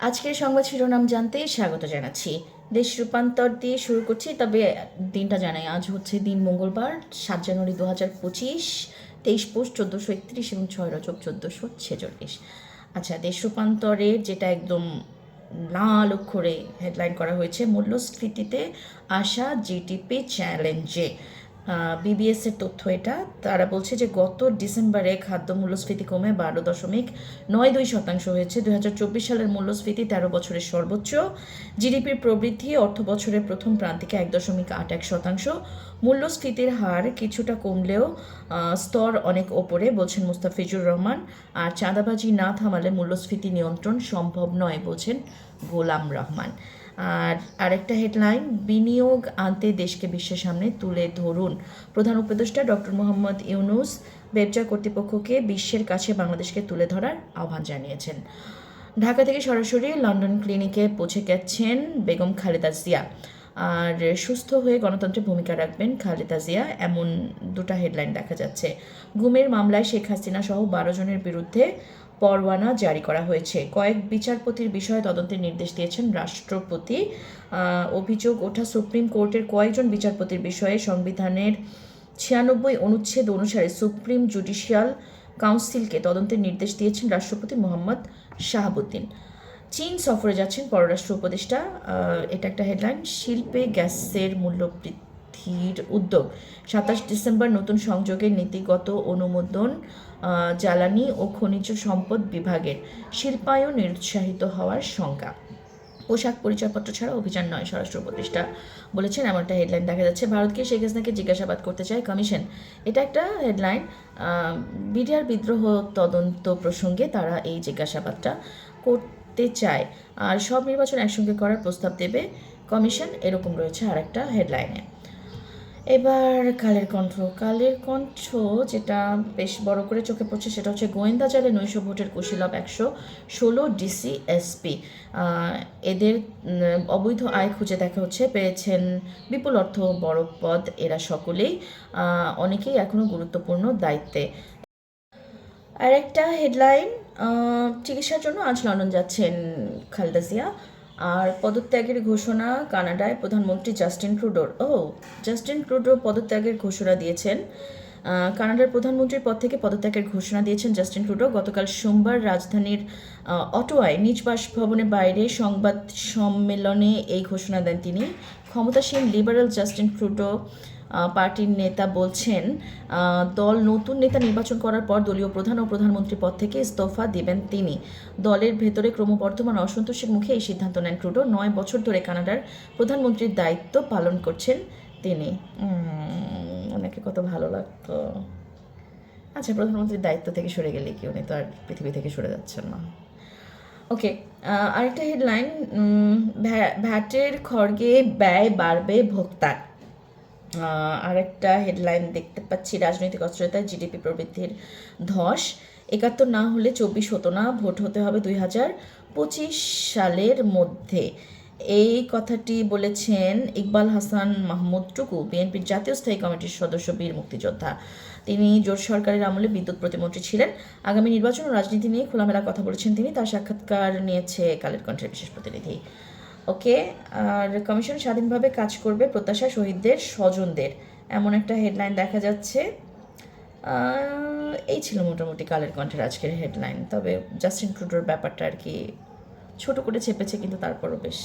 আজকের সংবাদ শিরোনাম জানতে স্বাগত জানাচ্ছি। দেশ রূপান্তর দিয়ে শুরু করছি, তবে দিনটা জানাই, আজ হচ্ছে দিন মঙ্গলবার, সাত জানুয়ারি দু হাজার পঁচিশ, তেইশ পোস্ট চোদ্দোশো একত্রিশ এবং ছয় রজব চোদ্দোশো ছেচল্লিশ। আচ্ছা দেশ রূপান্তরের যেটা একদম লাল অক্ষরে হেডলাইন করা হয়েছে, মূল্যস্ফীতিতে আসা জিডিপি চ্যালেঞ্জে বিবিএস এর তথ্য এটা। তারা বলছে যে গত ডিসেম্বরে খাদ্য মূল্যস্ফীতি কমে বারো দশমিক নয় দুই শতাংশ হয়েছে। চব্বিশ সালের মূল্যস্ফীতি তেরো বছরের সর্বোচ্চ। জিডিপির প্রবৃদ্ধি অর্থ বছরের প্রথম প্রান্তিকে এক দশমিক আট এক শতাংশ। মূল্যস্ফীতির হার কিছুটা কমলেও স্তর অনেক ওপরে, বলছেন মুস্তাফিজুর রহমান। আর চাঁদাবাজি না থামালে মূল্যস্ফীতি নিয়ন্ত্রণ সম্ভব নয়, বলছেন গোলাম রহমান। আর আরেকটা হেডলাইন বিনিয়োগ আনতে দেশকে বিশ্বের সামনে তুলে ধরুন। প্রধান উপদেষ্টা ডক্টর মোহাম্মদ ইউনুস বেবজা কর্তৃপক্ষকে বিশ্বের কাছে বাংলাদেশকে তুলে ধরার আহ্বান জানিয়েছেন। ঢাকা থেকে সরাসরি লন্ডন ক্লিনিকে পৌঁছে গেছেন বেগম খালেদা জিয়া। আর সুস্থ হয়ে গণতন্ত্রের ভূমিকা রাখবেন খালেদা জিয়া, এমন দুটা হেডলাইন দেখা যাচ্ছে। গুমের মামলায় শেখ হাসিনা সহ বারো জনের বিরুদ্ধে পরোয়ানা জারি করা হয়েছে। কয়েক বিচারপতির বিষয়ে তদন্তের নির্দেশ দিয়েছেন রাষ্ট্রপতি। অভিযোগ ওঠা সুপ্রিম কোর্টের কয়েকজন বিচারপতির বিষয়ে সংবিধানের ছিয়ানব্বই অনুচ্ছেদ অনুসারে সুপ্রিম জুডিশিয়াল কাউন্সিলকে তদন্তের নির্দেশ দিয়েছেন রাষ্ট্রপতি মোহাম্মদ শাহাবুদ্দিন। চীন সফরে যাচ্ছেন পররাষ্ট্র উপদেষ্টা। এটা একটা হেডলাইন। শিল্পে গ্যাসের মূল্য বৃদ্ধির উদ্যোগ। সাতাশ ডিসেম্বর নতুন সংযোগের নীতিগত অনুমোদন জ্বালানি ও খনিজ সম্পদ বিভাগের শিল্পায়ন নিরুৎসাহিত হওয়ার শঙ্কা। পোশাক পরিচয়পত্র ছাড়া অভিযান নয়, স্বরাষ্ট্র উপদেষ্টা বলেছেন এমন একটা হেডলাইন দেখা যাচ্ছে। ভারতকে শেখ হাসিনাকে জিজ্ঞাসাবাদ করতে চায় কমিশন। এটা একটা হেডলাইন। বিডিআর বিদ্রোহ তদন্ত প্রসঙ্গে তারা এই জিজ্ঞাসাবাদটা করতে চায়। আর সব নির্বাচন একসঙ্গে করার প্রস্তাব দেবে কমিশন, এরকম রয়েছে আর একটা হেডলাইনে। এবার কালের কণ্ঠ। কালের কণ্ঠ যেটা বেশ বড় করে চোখে পড়ছে সেটা হচ্ছে গোয়েন্দা জালে নৈশ ভোটের কুশীলভ একশো ষোলো ডিসি এসপি। এদের অবৈধ আয় খুঁজে দেখা হচ্ছে, পেয়েছেন বিপুল অর্থ, বড় পদ, এরা সকলেই অনেকেই এখনও গুরুত্বপূর্ণ দায়িত্বে। আর একটা হেডলাইন চিকিৎসার জন্য আজ লন্ডন যাচ্ছেন খালেদা জিয়া। আর পদত্যাগের ঘোষণা কানাডায় প্রধানমন্ত্রী জাস্টিন ট্রুডোর। ও, জাস্টিন ট্রুডো পদত্যাগের ঘোষণা দিয়েছেন। কানাডার প্রধানমন্ত্রীর পদ থেকে পদত্যাগের ঘোষণা দিয়েছেন জাস্টিন ট্রুডো। গতকাল সোমবার রাজধানীর অটোয়ায় নিজ বাসভবনের বাইরে সংবাদ সম্মেলনে এই ঘোষণা দেন তিনি। ক্ষমতাসীন লিবারেল জাস্টিন ট্রুডো পার্টির নেতা বলছেন দল নতুন নেতা নির্বাচন করার পর দলীয় প্রধান ও প্রধানমন্ত্রী পদ থেকে ইস্তফা দেবেন তিনি। দলের ভেতরে ক্রমবর্ধমান অসন্তোষের মুখে এই সিদ্ধান্ত নেন ট্রুডো। নয় বছর ধরে কানাডার প্রধানমন্ত্রীর দায়িত্ব পালন করছেন তিনি। ওনাকে কত ভালো লাগতো। আচ্ছা প্রধানমন্ত্রীর দায়িত্ব থেকে সরে গেলে কি উনি তো আর পৃথিবী থেকে সরে যাচ্ছেন না। ওকে আরেকটা হেডলাইন ভ্যাটের খড়গে ব্যয় বাড়বে ভোক্তার। আরেকটা হেডলাইন দেখতে পাচ্ছি, রাজনৈতিক অস্থিরতায় জিডিপি প্রবৃদ্ধির ধস। একাত্তর না হলে চব্বিশ হতো না, ভোট হতে হবে দুই হাজার পঁচিশ সালের মধ্যে। এই কথাটি বলেছেন ইকবাল হাসান মাহমুদ টুকু, বিএনপির জাতীয় স্থায়ী কমিটির সদস্য, বীর মুক্তিযোদ্ধা। তিনি জোট সরকারের আমলে বিদ্যুৎ প্রতিমন্ত্রী ছিলেন। আগামী নির্বাচন ও রাজনীতি নিয়ে খোলামেলা কথা বলেছেন তিনি। তার সাক্ষাৎকার নিয়েছে কালের কণ্ঠের বিশেষ প্রতিনিধি। ওকে? আর কমিশন স্বাধীনভাবে কাজ করবে প্রত্যাশা শহীদদের, স্বজনদের। এমন একটা হেডলাইন দেখা যাচ্ছে। এই ছিল মোটামুটি কালের কণ্ঠের আজকের হেডলাইন তবে জাস্টিন ট্রুডোর ব্যাপারটা আর কি ছোট করে চেপেছে, কিন্তু তারপরও বেশ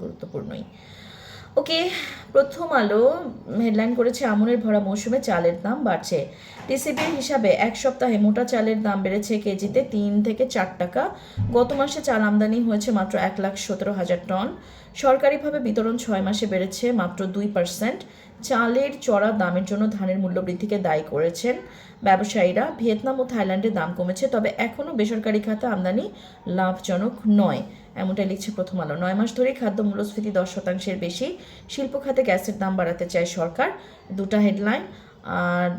গুরুত্বপূর্ণই। ওকে, প্রথম আলো হেডলাইন করেছে আমনের ভরা মৌসুমে চালের দাম বাড়ছে। টিসিবির হিসাবে এক সপ্তাহে মোটা চালের দাম বেড়েছে কেজিতে তিন থেকে চার টাকা। গত মাসে চাল আমদানি হয়েছে মাত্র এক লাখ সতেরো হাজার টন। সরকারিভাবে বিতরণ ছয় মাসে বেড়েছে মাত্র দুই পার্সেন্ট চালের চড়া দামের জন্য ধানের মূল্য বৃদ্ধিকে দায়ী করেছেন ব্যবসায়ীরা। ভিয়েতনাম ও থাইল্যান্ডে দাম কমেছে, তবে এখনও বেসরকারি খাতে আমদানি লাভজনক নয়, এমনটাই লিখছে প্রথম আলো। নয় মাস ধরেই খাদ্য মূল্যস্ফীতি দশ শতাংশের বেশি। শিল্প খাতে গ্যাসের দাম বাড়াতে চায় সরকার, দুটা হেডলাইন। আর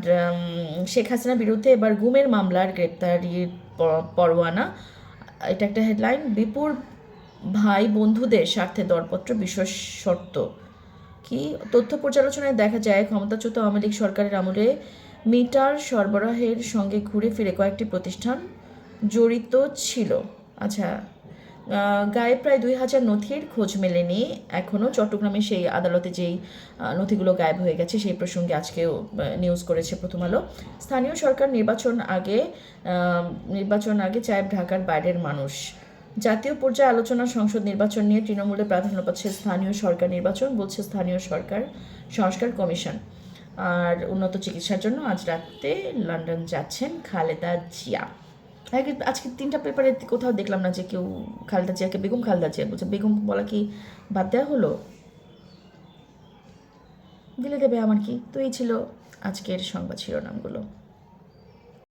শেখ হাসিনার বিরুদ্ধে এবার গুমের মামলার গ্রেপ্তারির পরোয়ানা। এটা একটা হেডলাইন। বিপুর ভাই বন্ধুদের স্বার্থে দরপত্র বিশেষ শর্ত। কি? তথ্য পর্যালোচনায় দেখা যায়, ক্ষমতাচ্যুত আওয়ামী লীগ সরকারের আমলে মিটার সরবরাহের সঙ্গে ঘুরে ফিরে কয়েকটি প্রতিষ্ঠান জড়িত ছিল। আচ্ছা গায়ে প্রায় দুই হাজার নথির খোঁজ মেলেনি। এখনও চট্টগ্রামে সেই আদালতে যেই নথিগুলো গায়েব হয়ে গেছে, সেই প্রসঙ্গে আজকেও নিউজ করেছে প্রথম আলো। স্থানীয় সরকার নির্বাচন আগে নির্বাচন আগে চায় ঢাকার বাইরের মানুষ। জাতীয় পর্যায়ে আলোচনা, সংসদ নির্বাচন নিয়ে তৃণমূলে প্রাধান্য পাচ্ছে স্থানীয় সরকার নির্বাচন, বলছে স্থানীয় সরকার, সংস্কার কমিশন। আর উন্নত চিকিৎসার জন্য আজ রাতে লন্ডন যাচ্ছেন খালেদা জিয়া। আজকে তিনটা পেপারে কোথাও দেখলাম না যে কেউ খালেদা জিয়াকে, বেগম খালেদা জিয়া বলছে। বেগম বলা কি বাদ দেওয়া হলো? দিলে দেবে আমার কি? তো এই ছিল আজকের সংবাদ শিরোনামগুলো।